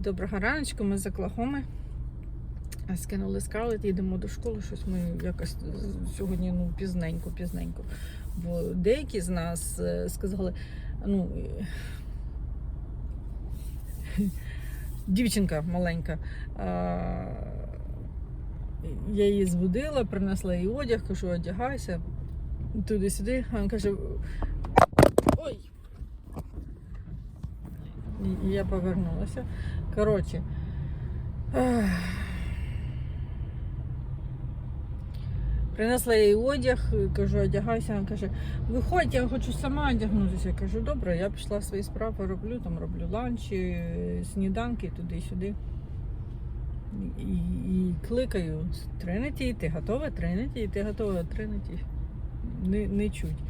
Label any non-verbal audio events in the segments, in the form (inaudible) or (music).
Доброго раночку, ми з Оклахоми. Скинули скалет, їдемо до школи. Щось ми якось сьогодні ну, пізненько, пізненько. Бо деякі з нас е, сказали, ну. е, Дівчинка маленька. Я її збудила, принесла їй одяг, кажу, одягайся. Туди-сюди. Він каже. Ой! Я повернулася. Коротше. Принесла їй одяг, кажу, одягайся. Вона каже, виходь, я хочу сама одягнутися. Я кажу, добре, я пішла свої справи, роблю, там роблю ланчі, сніданки, туди-сюди. І, і кликаю Тринеті, ти готова? Тринеті, ти готова? Тринеті. Не, не чуть.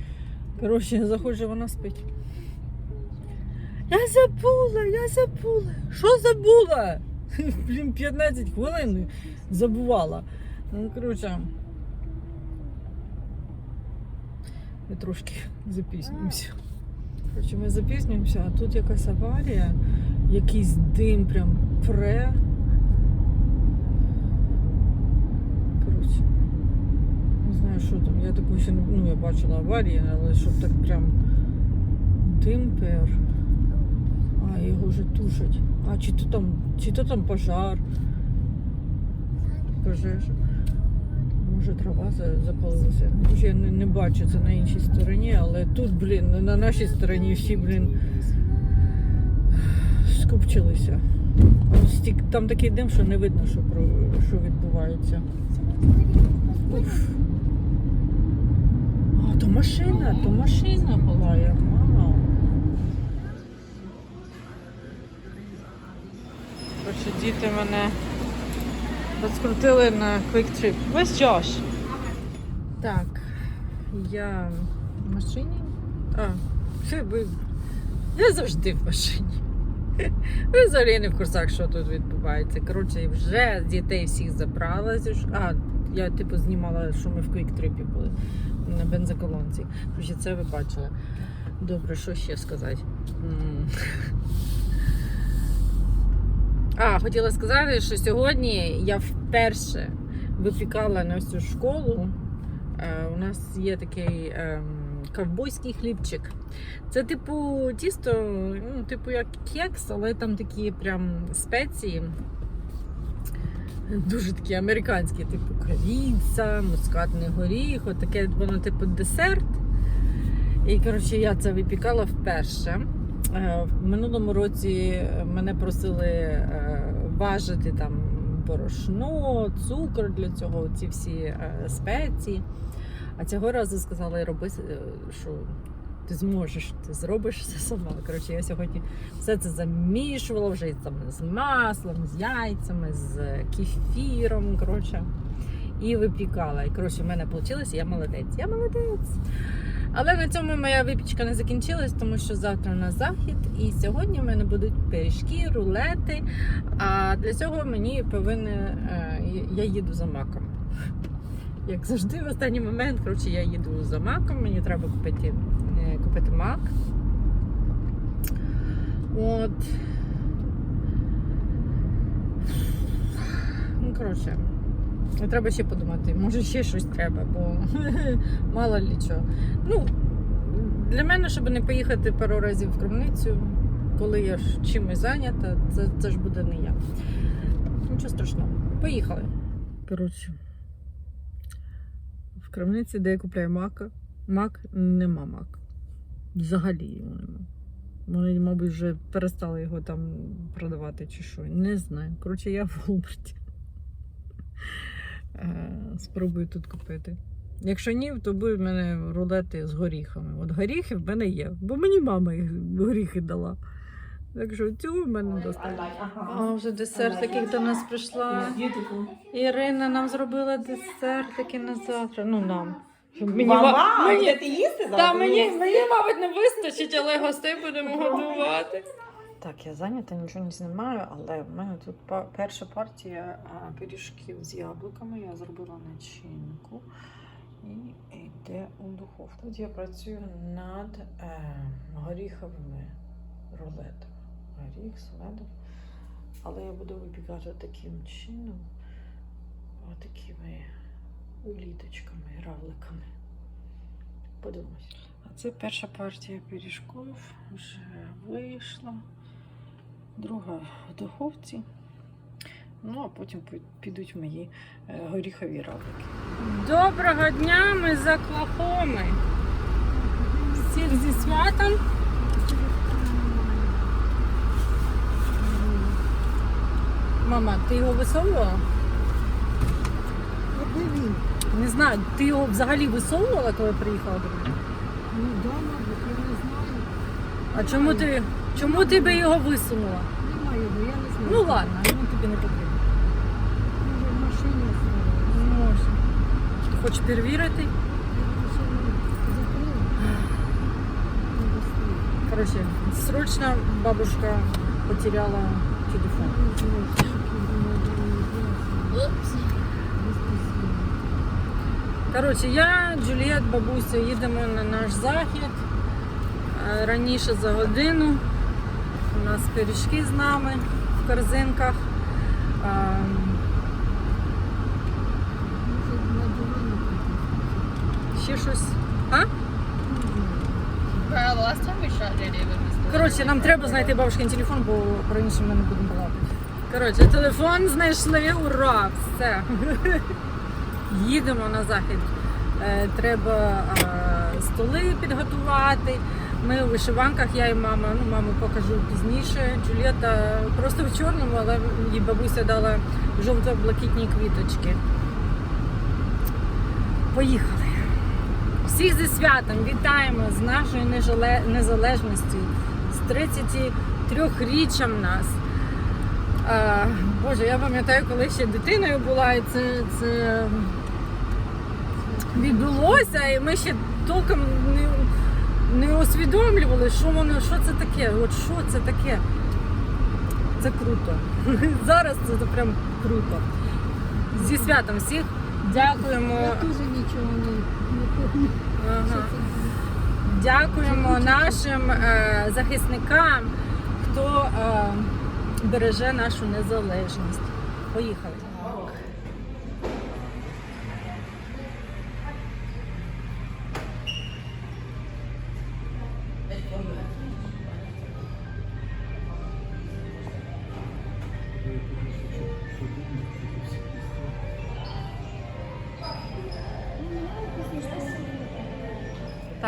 Коротше, заходжу, вона спить. Я забула, я забула. Що забула? (laughs) Блін, 15 хвилин забувала. Ну, коротше. Ми трошки запізнюємося. Коротше, ми запізнюємося, а тут якась аварія, якийсь дим прям пре. Коротше. Не знаю, що там. Я таку ще ну, я бачила аварії, але щоб так прям дим пер. А, його вже тушать. А чи то там, чи то там пожар. Пожежа. Може трава запалилася. Може, я не, не бачу це на іншій стороні, але тут, блін, на нашій стороні всі, блін, скупчилися. Там такий дим, що не видно, що, про, що відбувається. Уф. А, то машина, то машина була, я мама. Коротше, діти мене розкрутили на Quick Trip. Весь Джош. Так, я в машині. А, ви. Я завжди в машині. (laughs) Ви взагалі не в курсах, що тут відбувається. Коротше, вже дітей всіх забрала. А, я типу знімала, що ми в Trip були на бензоколонці. Коротше, це ви бачили. Добре, що ще сказати? А, хотіла сказати, що сьогодні я вперше випікала на всю школу. Е, у нас є такий ем, ковбойський хлібчик. Це типу тісто, ну, типу як кекс, але там такі прям спеції. Дуже такі американські, типу корінця, мускатний горіх, таке воно типу десерт. І коротше, я це випікала вперше. Е, В минулому році мене просили е, важити там борошно, цукор для цього, ці всі е, спеції. А цього разу сказали, роби, е, що ти зможеш, ти зробиш це сама. Коротше, я сьогодні все це замішувала вже там з маслом, з яйцями, з кефіром. Коротше, і випікала. І коротше, в мене вийшло, я молодець. Я молодець. Але на цьому моя випічка не закінчилась, тому що завтра на захід, і сьогодні в мене будуть пиріжки, рулети. А для цього мені повинен е, я їду за маком. Як завжди, в останній момент, коротше, я їду за маком, мені треба купити, е, купити мак. От. Ну, коротше, треба ще подумати, може ще щось треба, бо (laughs) мало лі чого. Ну, для мене, щоб не поїхати пару разів в крамницю, коли я ж чимось зайнята, це, це ж буде не я. Нічого страшного. Поїхали. Коротше, в крамниці, де я купляю мака, мак нема мак. Взагалі його нема. Вони, мабуть, вже перестали його там продавати чи що. Не знаю. Коротше, я в Волмарті. Е, Спробую тут купити. Якщо ні, то будуть в мене рулети з горіхами. От горіхи в мене є, бо мені мама їх горіхи дала. Так що цього в мене достатньо. А вже десертики до нас прийшла. Ірина нам зробила десертики на завтра. Ну нам. Мені, Мама, мені, будете їсти зараз? та, мені, мені, мабуть, не вистачить, але гостей будемо годувати. Так, я зайнята, нічого не знімаю, але в мене тут перша партія пиріжків з яблуками. Я зробила начинку і йде у духовку. Тут я працюю над е, горіховими рулетами. Горіх, селедок. Але я буду випікати таким чином. Отакими уліточками, гравликами. Подивимось. А це перша партія пиріжків вже вийшла. Друга в духовці. Ну, а потім підуть мої е, горіхові равлики. Доброго дня, ми з Оклахоми. Всіх зі святом. Мама, ти його висовувала? А де він? Не знаю, ти його взагалі висовувала, коли приїхала до мене? Ну, вдома, бо я не знаю. А чому ти, чому ти би його висунула? Немає його, я не знаю. Ну ладно, ну тобі не потрібно. Може, в машині. Не можна. Ти хочеш перевірити? Короче, срочно бабушка потеряла телефон. Коротше, я, Джуліет, бабуся, їдемо на наш захід. Е, Раніше за годину. Нас пиріжки з нами в корзинках. Е, купити. Ще щось. А? Коротше, нам треба знайти бабушкин телефон, бо раніше ми не будемо балакати. Коротше, телефон знайшли, ура! Все. Їдемо на захід. Е, Треба е, столи підготувати. Ми у вишиванках, я і мама. Ну, маму покажу пізніше. Джулієта просто в чорному, але їй бабуся дала жовто-блакитні квіточки. Поїхали. Всіх зі святом вітаємо з нашою незалежністю, з 33-річчям нас. А, Боже, я пам'ятаю, коли ще дитиною була, і це, це відбулося, і ми ще толком не, не усвідомлювали, що воно, що це таке. От що це таке. Це круто. (laughs) Зараз це прям круто. Зі святом всіх дякуємо. Я теж нічого не. Ага. Дякуємо нашим е, захисникам, хто е, береже нашу незалежність. Поїхали.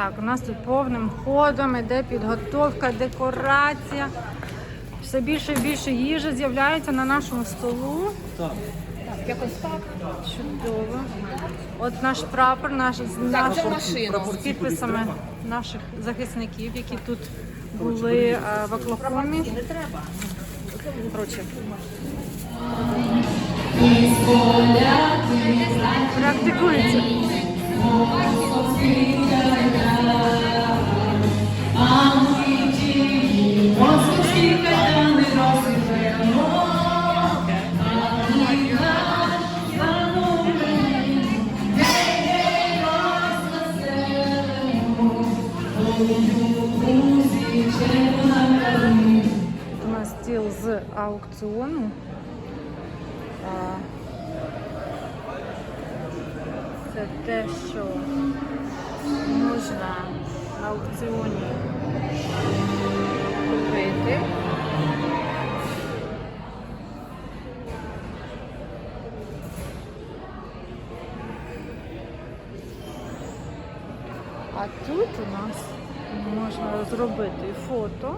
Так, у нас тут повним ходом іде підготовка, декорація. Все більше і більше їжі з'являється на нашому столу. Так. Якось так. Чудово. От наш прапор, наш, наш це машина. з підписами наших захисників, які тут були е, в Оклахомі. Коротше. Практикується. У нас стіл з аукціону. А, Це те, що можна на аукціоні Купити. А тут у нас можна зробити фото.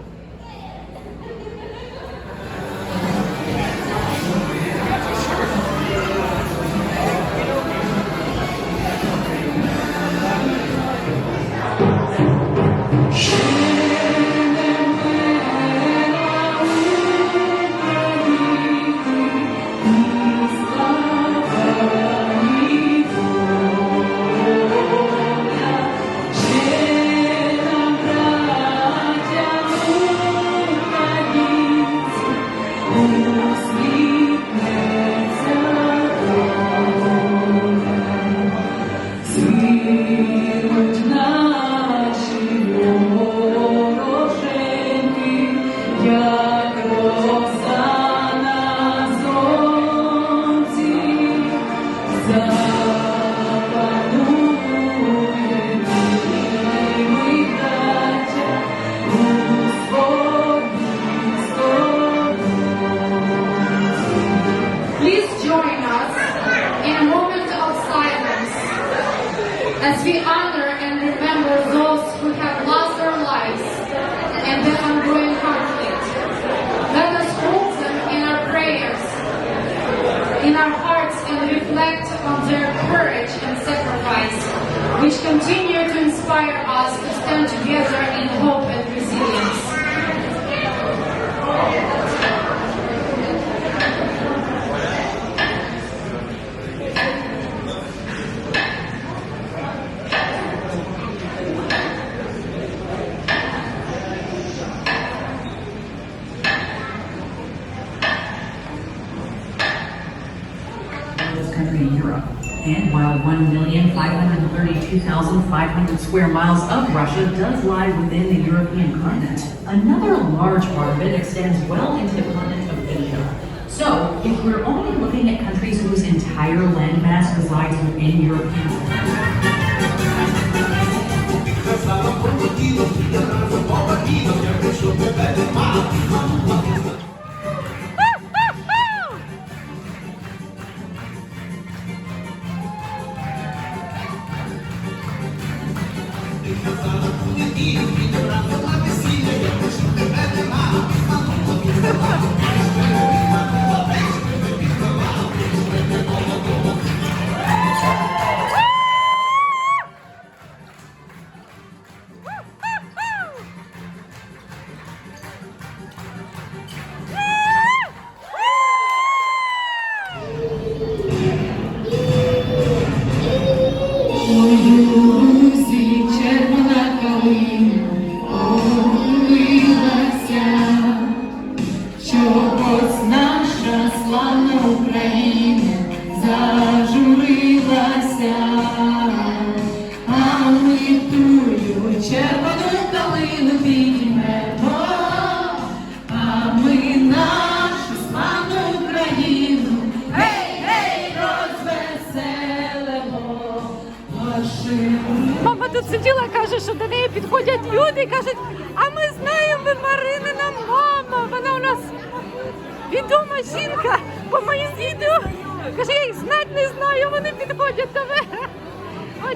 1,532,500 square miles of Russia does lie within the European continent. Another large part of it extends well into the continent of Asia. So, if we're only looking at countries whose entire landmass resides within European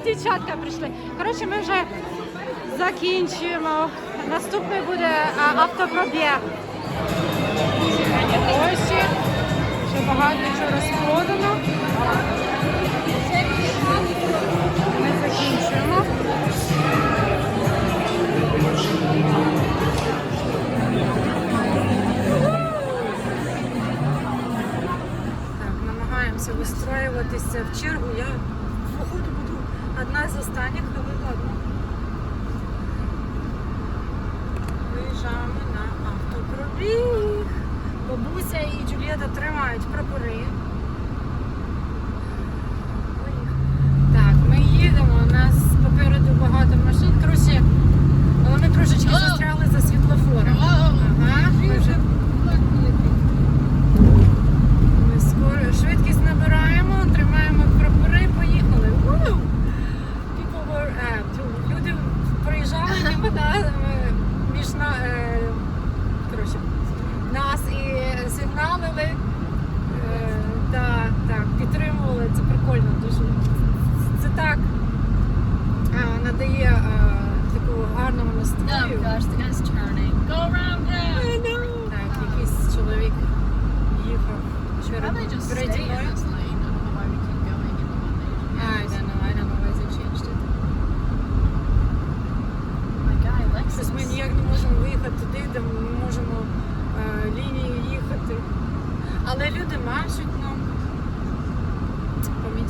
дівчатка прийшли. Коротше, ми вже закінчуємо. Наступний буде автопробіг. Ось ще багато чого розпродано. Ми закінчуємо. Так, намагаємося вистроюватися в чергу. Я Одна з останніх, але ладно. Виїжджаємо на автопробіг. Бабуся і Джулієта тримають прапори.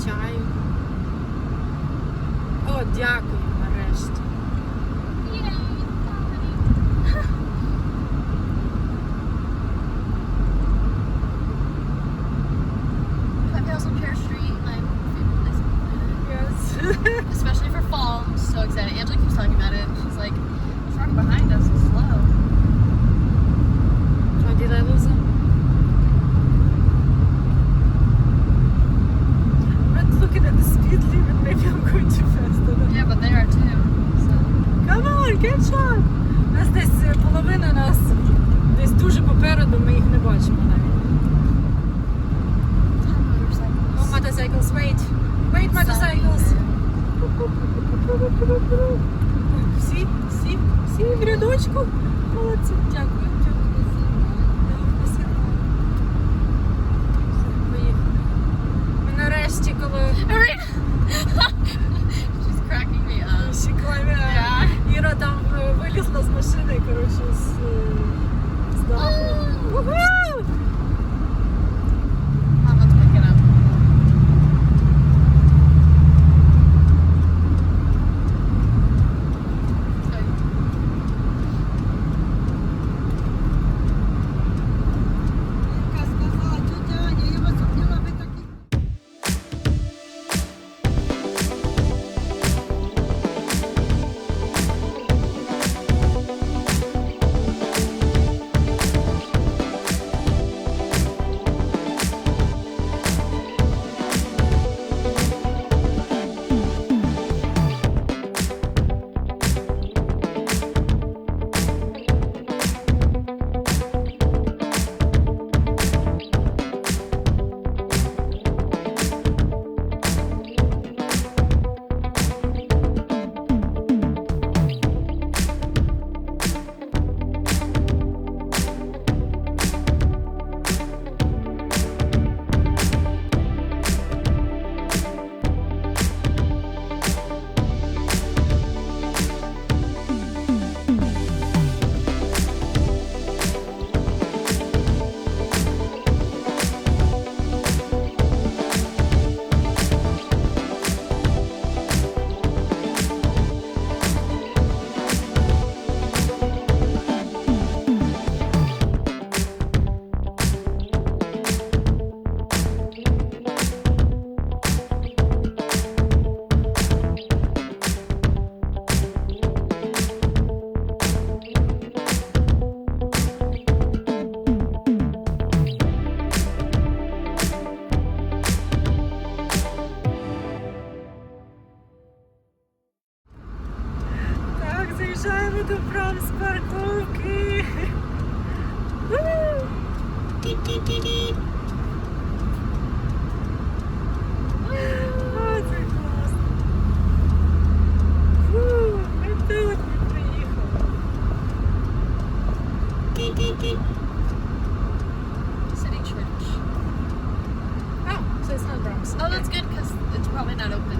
чаю. О, дякую. shot, shot. У нас десь е, половина нас десь дуже попереду, ми їх не бачимо навіть. Oh, motorcycles, wait. Wait, motorcycles. Всі, всі, всі в рядочку. Молодці, дякую. Нарешті, коли She's cracking me up. She climbed up. Yeah. Іра там е, вилізла з машини, коротше, з, е, з даху. not open.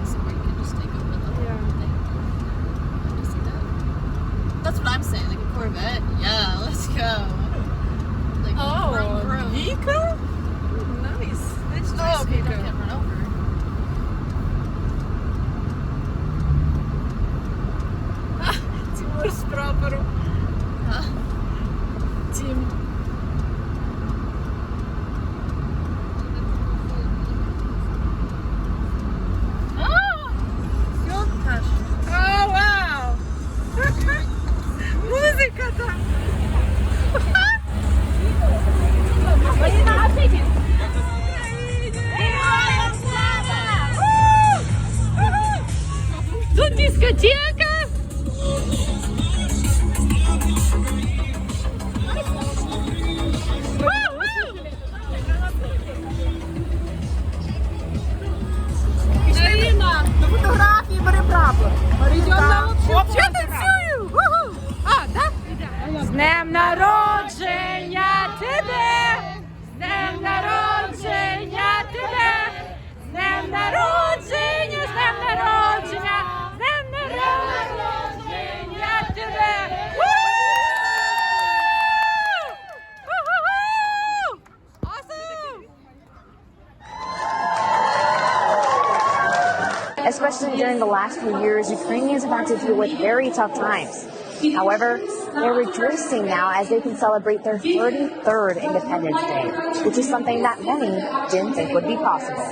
Especially during the last few years, Ukrainians have had to deal with very tough times. However, they're rejoicing now as they can celebrate their 33rd Independence Day, which is something that many didn't think would be possible.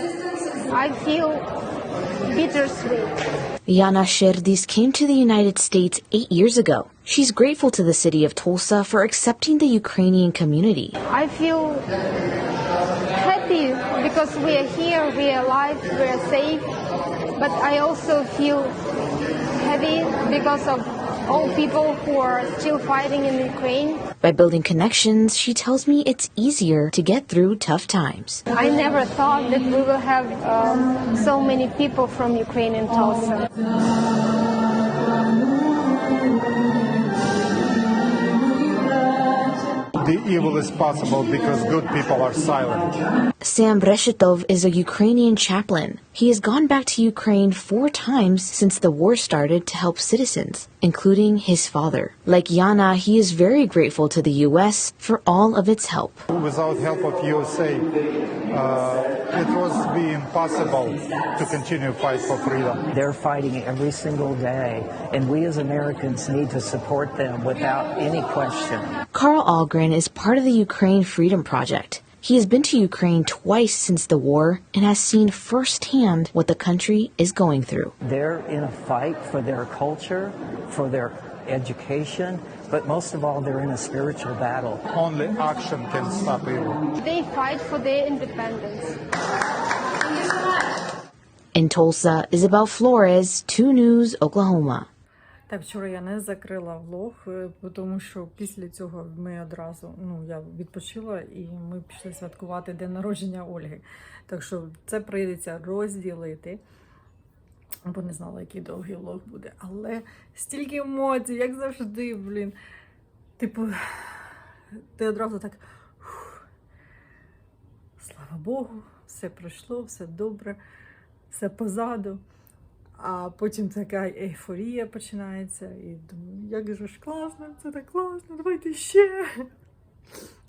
I feel bittersweet. Yana Sherdis came to the United States eight years ago. She's grateful to the city of Tulsa for accepting the Ukrainian community. I feel happy because we are here, we are alive, we are safe. But I also feel heavy because of all people who are still fighting in Ukraine. By building connections, she tells me it's easier to get through tough times. I never thought that we will have um, so many people from Ukraine in Tulsa. The evil is possible because good people are silent. Sam Breshitov is a Ukrainian chaplain. He has gone back to Ukraine four times since the war started to help citizens, including his father. Like Yana, he is very grateful to the U.S. for all of its help. Without help of USA, uh, it was be impossible to continue fight for freedom. They're fighting every single day, and we as Americans need to support them without any question. Carl Algren is part of the Ukraine Freedom Project. He has been to Ukraine twice since the war and has seen firsthand what the country is going through. They're in a fight for their culture, for their education, but most of all, they're in a spiritual battle. Only action can stop evil. They fight for their independence. In Tulsa, Isabel Flores, 2 News, Oklahoma. Так, вчора я не закрила влог, е, тому що після цього ми одразу ну я відпочила і ми пішли святкувати день народження Ольги. Так що це прийдеться розділити. Бо не знала, який довгий влог буде. Але стільки емоцій, як завжди, блін. Типу, ти одразу так. «Фух, Слава Богу, все пройшло, все добре, все позаду. А потім така ейфорія починається. І думаю, як же ж класно, це так класно, давайте ще.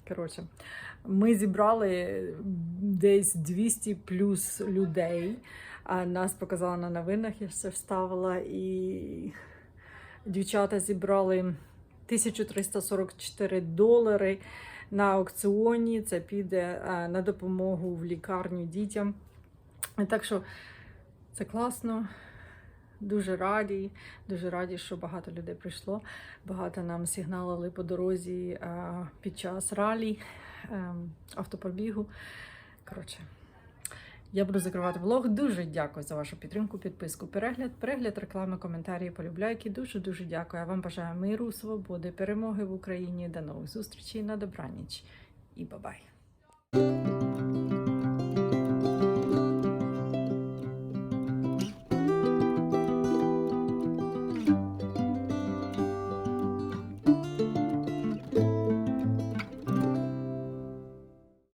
Коротше, ми зібрали десь 200 плюс людей. Нас показали на новинах, я все вставила. І дівчата зібрали 1344 долари на аукціоні. Це піде е, на допомогу в лікарню дітям. Так що це класно. Дуже раді, дуже раді, що багато людей прийшло. Багато нам сигналили по дорозі е, під час ралі, е, автопробігу. Коротше, я буду закривати влог. Дуже дякую за вашу підтримку, підписку, перегляд, перегляд, реклами, коментарі, полюбляйки. Дуже дуже дякую. Я вам бажаю миру, свободи, перемоги в Україні. До нових зустрічей на добраніч і бабай!